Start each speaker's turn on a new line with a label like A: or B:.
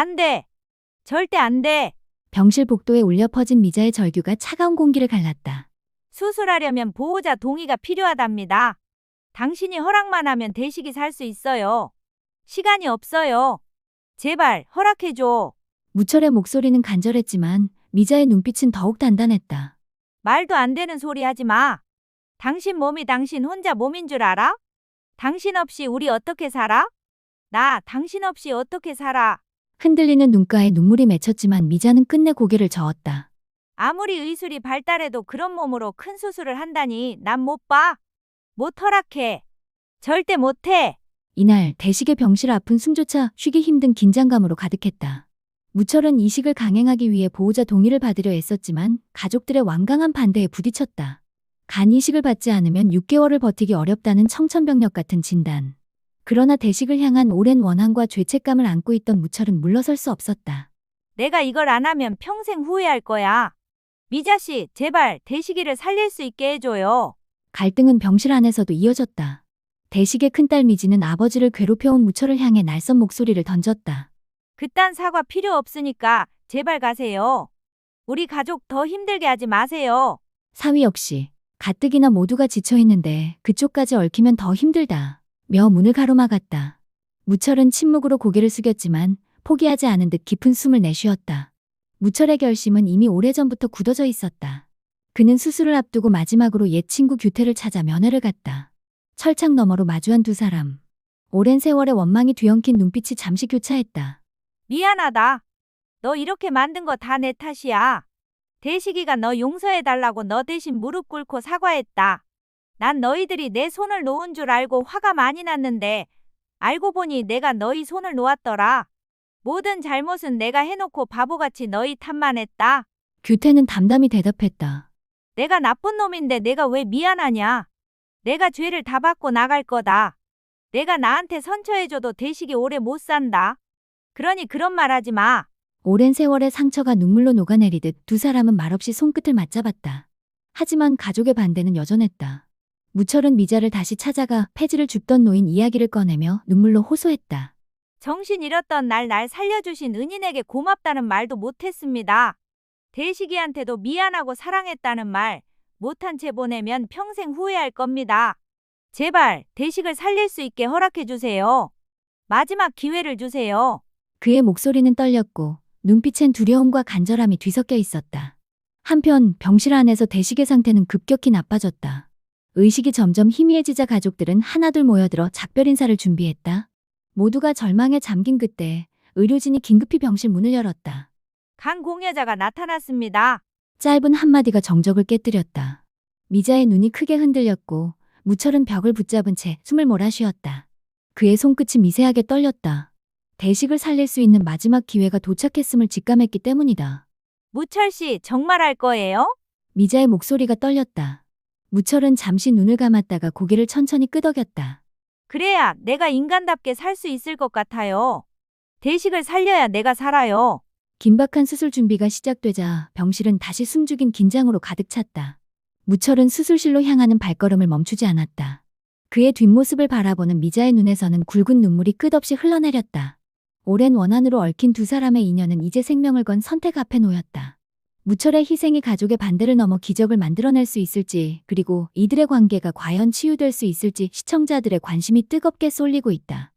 A: 안 돼. 절대 안 돼.
B: 병실 복도에 울려 퍼진 미자의 절규가 차가운 공기를 갈랐다.
A: 수술하려면 보호자 동의가 필요하답니다. 당신이 허락만 하면 대식이 살 수 있어요. 시간이 없어요. 제발 허락해줘.
B: 무철의 목소리는 간절했지만 미자의 눈빛은 더욱 단단했다.
A: 말도 안 되는 소리 하지 마. 당신 몸이 당신 혼자 몸인 줄 알아? 당신 없이 우리 어떻게 살아? 나 당신 없이 어떻게 살아?
B: 흔들리는 눈가에 눈물이 맺혔지만 미자는 끝내 고개를 저었다.
A: 아무리 의술이 발달해도 그런 몸으로 큰 수술을 한다니 난 못 봐. 못 허락해. 절대 못 해.
B: 이날 대식의 병실 앞은 숨조차 쉬기 힘든 긴장감으로 가득했다. 무철은 이식을 강행하기 위해 보호자 동의를 받으려 애썼지만 가족들의 완강한 반대에 부딪혔다. 간 이식을 받지 않으면 6개월을 버티기 어렵다는 청천벽력 같은 진단. 그러나 대식을 향한 오랜 원한과 죄책감을 안고 있던 무철은 물러설 수 없었다.
A: 내가 이걸 안 하면 평생 후회할 거야. 미자 씨, 제발 대식이를 살릴 수 있게 해줘요.
B: 갈등은 병실 안에서도 이어졌다. 대식의 큰딸 미지는 아버지를 괴롭혀온 무철을 향해 날선 목소리를 던졌다.
A: 그딴 사과 필요 없으니까 제발 가세요. 우리 가족 더 힘들게 하지 마세요.
B: 사위 역시 가뜩이나 모두가 지쳐있는데 그쪽까지 얽히면 더 힘들다. 며 문을 가로막았다. 무철은 침묵으로 고개를 숙였지만 포기하지 않은 듯 깊은 숨을 내쉬었다. 무철의 결심은 이미 오래전부터 굳어져 있었다. 그는 수술을 앞두고 마지막으로 옛 친구 규태를 찾아 면회를 갔다. 철창 너머로 마주한 두 사람. 오랜 세월의 원망이 뒤엉킨 눈빛이 잠시 교차했다.
A: 미안하다. 너 이렇게 만든 거 다 내 탓이야. 대식이가 너 용서해달라고 너 대신 무릎 꿇고 사과했다. 난 너희들이 내 손을 놓은 줄 알고 화가 많이 났는데 알고 보니 내가 너희 손을 놓았더라. 모든 잘못은 내가 해놓고 바보같이 너희 탓만 했다.
B: 규태는 담담히 대답했다.
A: 내가 나쁜 놈인데 내가 왜 미안하냐? 내가 죄를 다 받고 나갈 거다. 내가 나한테 선처해줘도 대식이 오래 못 산다. 그러니 그런 말 하지 마.
B: 오랜 세월의 상처가 눈물로 녹아내리듯 두 사람은 말없이 손끝을 맞잡았다. 하지만 가족의 반대는 여전했다. 무철은 미자를 다시 찾아가 폐지를 줍던 노인 이야기를 꺼내며 눈물로 호소했다.
A: 정신 잃었던 날 날 살려주신 은인에게 고맙다는 말도 못했습니다. 대식이한테도 미안하고 사랑했다는 말 못한 채 보내면 평생 후회할 겁니다. 제발 대식을 살릴 수 있게 허락해 주세요. 마지막 기회를 주세요.
B: 그의 목소리는 떨렸고 눈빛엔 두려움과 간절함이 뒤섞여 있었다. 한편 병실 안에서 대식의 상태는 급격히 나빠졌다. 의식이 점점 희미해지자 가족들은 하나둘 모여들어 작별 인사를 준비했다. 모두가 절망에 잠긴 그때 의료진이 긴급히 병실 문을 열었다.
A: 간 공여자가 나타났습니다.
B: 짧은 한마디가 정적을 깨뜨렸다. 미자의 눈이 크게 흔들렸고 무철은 벽을 붙잡은 채 숨을 몰아 쉬었다. 그의 손끝이 미세하게 떨렸다. 대식을 살릴 수 있는 마지막 기회가 도착했음을 직감했기 때문이다.
A: 무철 씨 정말 할 거예요?
B: 미자의 목소리가 떨렸다. 무철은 잠시 눈을 감았다가 고개를 천천히 끄덕였다.
A: 그래야 내가 인간답게 살 수 있을 것 같아요. 대식을 살려야 내가 살아요.
B: 긴박한 수술 준비가 시작되자 병실은 다시 숨죽인 긴장으로 가득 찼다. 무철은 수술실로 향하는 발걸음을 멈추지 않았다. 그의 뒷모습을 바라보는 미자의 눈에서는 굵은 눈물이 끝없이 흘러내렸다. 오랜 원한으로 얽힌 두 사람의 인연은 이제 생명을 건 선택 앞에 놓였다. 무철의 희생이 가족의 반대를 넘어 기적을 만들어낼 수 있을지, 그리고 이들의 관계가 과연 치유될 수 있을지 시청자들의 관심이 뜨겁게 쏠리고 있다.